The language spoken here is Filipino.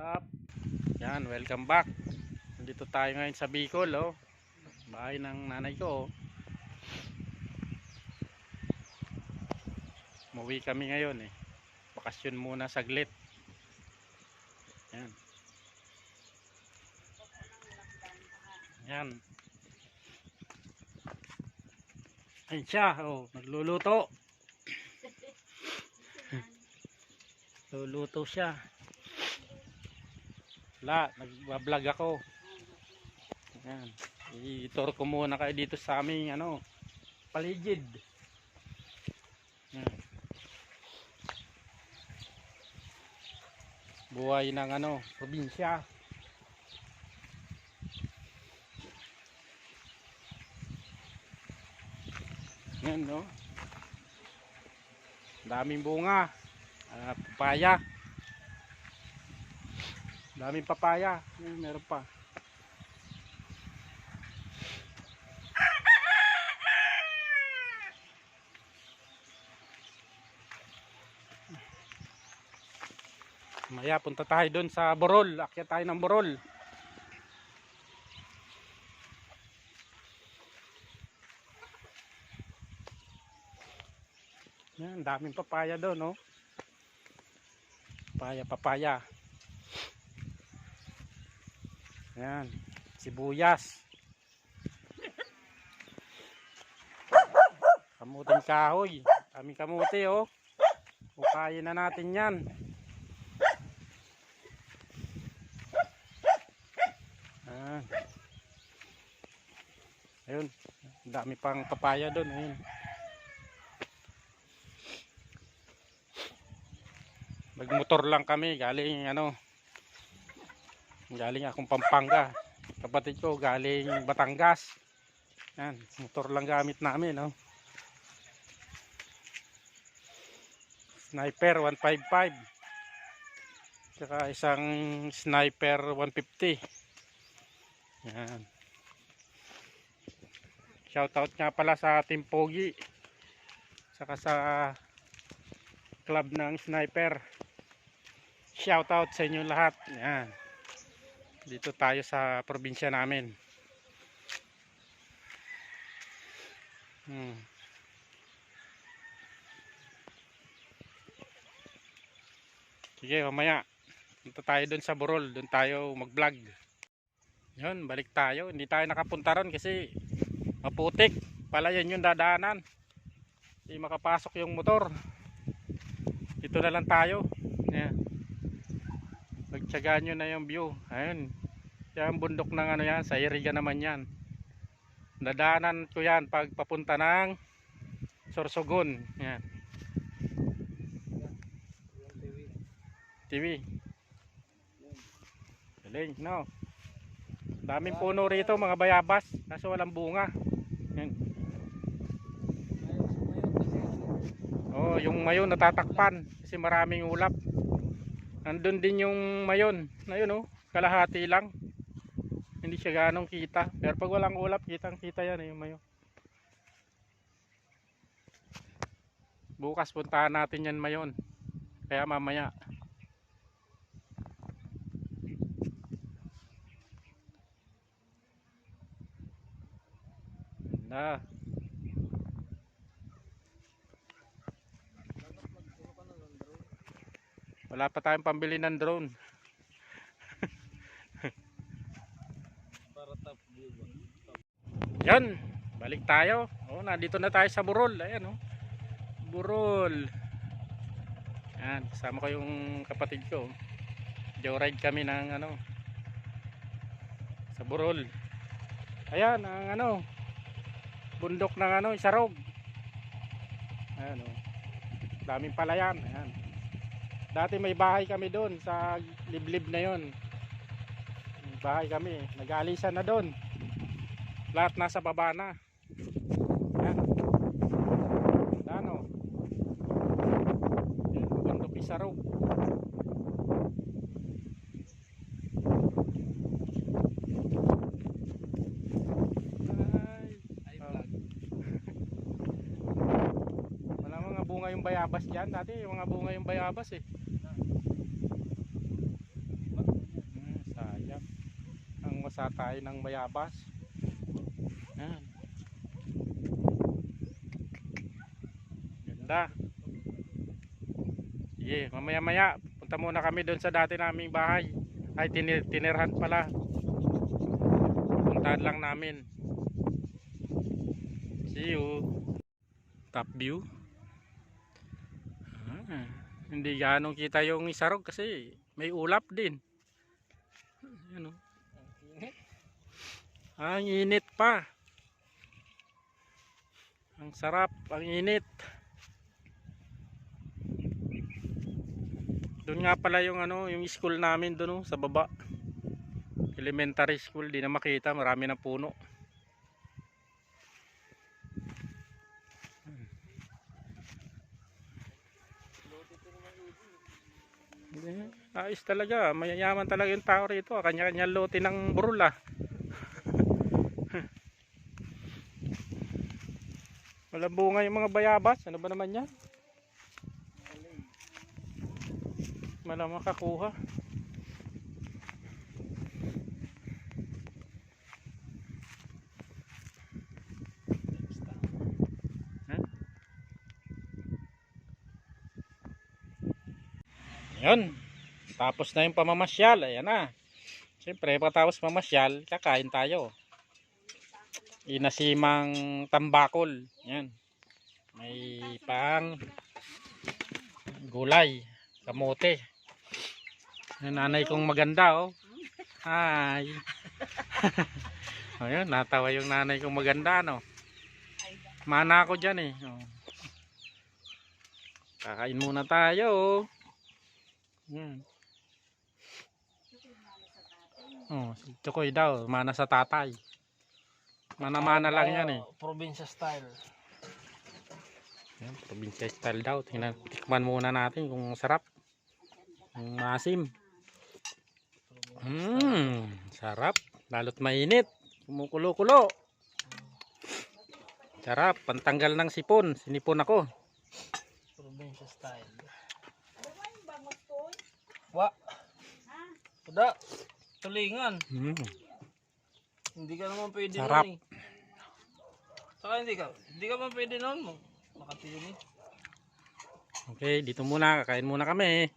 up? Yan, welcome back. Nandito tayo ngayon sa Bicol, oh. Bahay ng nanay ko, oh. Muwi kami ngayon, eh. Bakasyon muna saglit. Yan. Yan. Ayun siya, oh. Nagluluto. Luluto siya. Wala, nagbablog ako. Ayan. I-tour ko muna kayo dito sa aming ano, paligid. Ayan. Buhay ng ano, probinsya. Yan no. Daming bunga. Ah, papaya. Daming papaya. Ayan, meron pa. Maya punta tayo doon sa Borol. Akyat tayo ng Borol. Yan, daming papaya doon, no? Papaya, papaya. Yan, sibuyas. Kamuting kahoy. Aming kamuti, oh. Ukayin na natin yan. Ayan. Ayun. Dami pang papaya doon. Ayun. Nagmotor lang kami. Galing ano. Galing akong Pampanga. Kapatid ko galing Batangas. Yan. Motor lang gamit namin. No? Sniper 155. Tsaka isang Sniper 150. Yan. Shoutout nga pala sa Team Pogi. Saka sa club ng Sniper. Shoutout sa inyo lahat. Yan. Dito tayo sa probinsya namin. Hmm. Sige, mamaya. Punta tayo doon sa Burol. Doon tayo mag-vlog. Yun, balik tayo. Hindi tayo nakapunta ron kasi maputik. Pala yan yung dadaanan. Hindi makapasok yung motor. Dito na lang tayo. Yan. Pagtsagaan nyo na yung view. Ayun. Yan bundok ng ano yan. Sa Iriga naman yan. Dadaanan ko yan pag papunta ng Sorsogon. Yan. TV. Galing, no? Daming puno rito, mga bayabas. Kaso walang bunga. Yan. Oh, yung mayon natatakpan kasi maraming ulap. Nandun din yung mayon. Ayun oh, kalahati lang. Hindi siya ganong kita. Pero pag walang ulap, kitang kita yan eh, yung mayon. Bukas puntahan natin yan mayon. Kaya mamaya. Na. Wala pa tayong pambili ng drone. Yan, balik tayo. Oh, nandito na tayo sa Burol. Ayan oh. Burol. Yan, kasama ko yung kapatid ko. Joyride kami ng ano sa Burol. Ayan, ang ano bundok ng ano, Isarog. Ayan oh. Daming palayan. Ayan. Dati may bahay kami doon sa liblib na yon. Bahay kami. Nag-aalisan na doon. Lahat nasa baba na. Yan. Ano? Yan, bundok Isarog. Ay, Ay, Ah. vlog. wala mga bunga yung bayabas dyan. Dati yung mga bunga yung bayabas eh. tayo ng bayabas. Yan. Ganda. Sige, mamaya maya. Punta muna kami doon sa dati naming bahay. Ay, tinir tinirhan pala. Puntahan lang namin. See you. Top view. Ah, hindi ganong kita yung isarog kasi may ulap din. Ano? Ang init pa. Ang sarap, ang init. Doon nga pala yung ano, yung school namin doon sa baba. Elementary school, di na makita, marami ng puno. Ayos talaga, mayayaman talaga yung tao rito. Kanya-kanya lote ng burula. Walang bunga yung mga bayabas. Ano ba naman yan? Wala makakuha. Yun. Tapos na yung pamamasyal. Ayan na. Siyempre, pagkatapos mamasyal, kakain tayo. Inasimang tambakol. Yan. May pang gulay. Kamote. Yung nanay kong maganda, oh. Hi. Ayun, natawa yung nanay kong maganda, no. Mana ako dyan, eh. Oh. Kakain muna tayo, oh. Yan. Oh, si Chokoy daw, mana sa tatay. Mana-mana lang yan eh. Probinsya style. Yan, probinsya style daw. Tingnan, tikman muna natin kung sarap. Kung masim. Mmm, sarap. Lalo't mainit. Kumukulo-kulo. Sarap, pantanggal ng sipon. Sinipon ako. Probinsya style. Wa. Pada. Tulingan. Mm. Hindi ka naman pwede Sarap. nun eh. Saka hindi ka. Hindi ka man pwede nun mo. Makatiling eh. Okay, dito muna. Kakain muna kami.